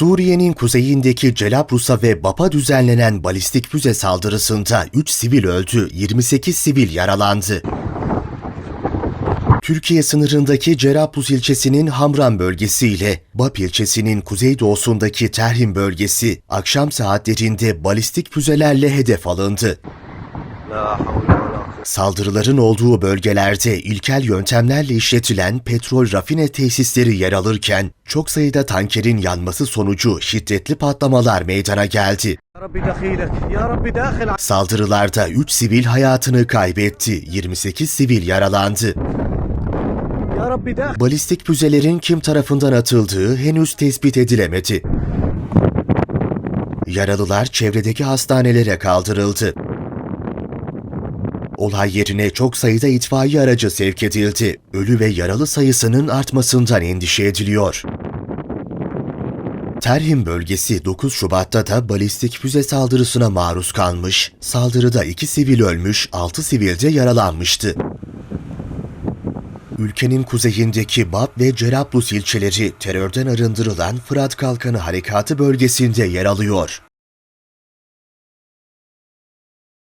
Suriye'nin kuzeyindeki Celabrus'a ve BAP'a düzenlenen balistik füze saldırısında 3 sivil öldü, 28 sivil yaralandı. Türkiye sınırındaki Cerablus ilçesinin Hamran bölgesi ile Bap ilçesinin kuzeydoğusundaki Terhim bölgesi akşam saatlerinde balistik füzelerle hedef alındı. La Saldırıların olduğu bölgelerde ilkel yöntemlerle işletilen petrol rafine tesisleri yer alırken çok sayıda tankerin yanması sonucu şiddetli patlamalar meydana geldi. Saldırılarda 3 sivil hayatını kaybetti, 28 sivil yaralandı. Balistik füzelerin kim tarafından atıldığı henüz tespit edilemedi. Yaralılar çevredeki hastanelere kaldırıldı. Olay yerine çok sayıda itfaiye aracı sevk edildi. Ölü ve yaralı sayısının artmasından endişe ediliyor. Terhim bölgesi 9 Şubat'ta da balistik füze saldırısına maruz kalmış. Saldırıda 2 sivil ölmüş, 6 sivil de yaralanmıştı. Ülkenin kuzeyindeki Bab ve Cerablus ilçeleri terörden arındırılan Fırat Kalkanı Harekatı bölgesinde yer alıyor.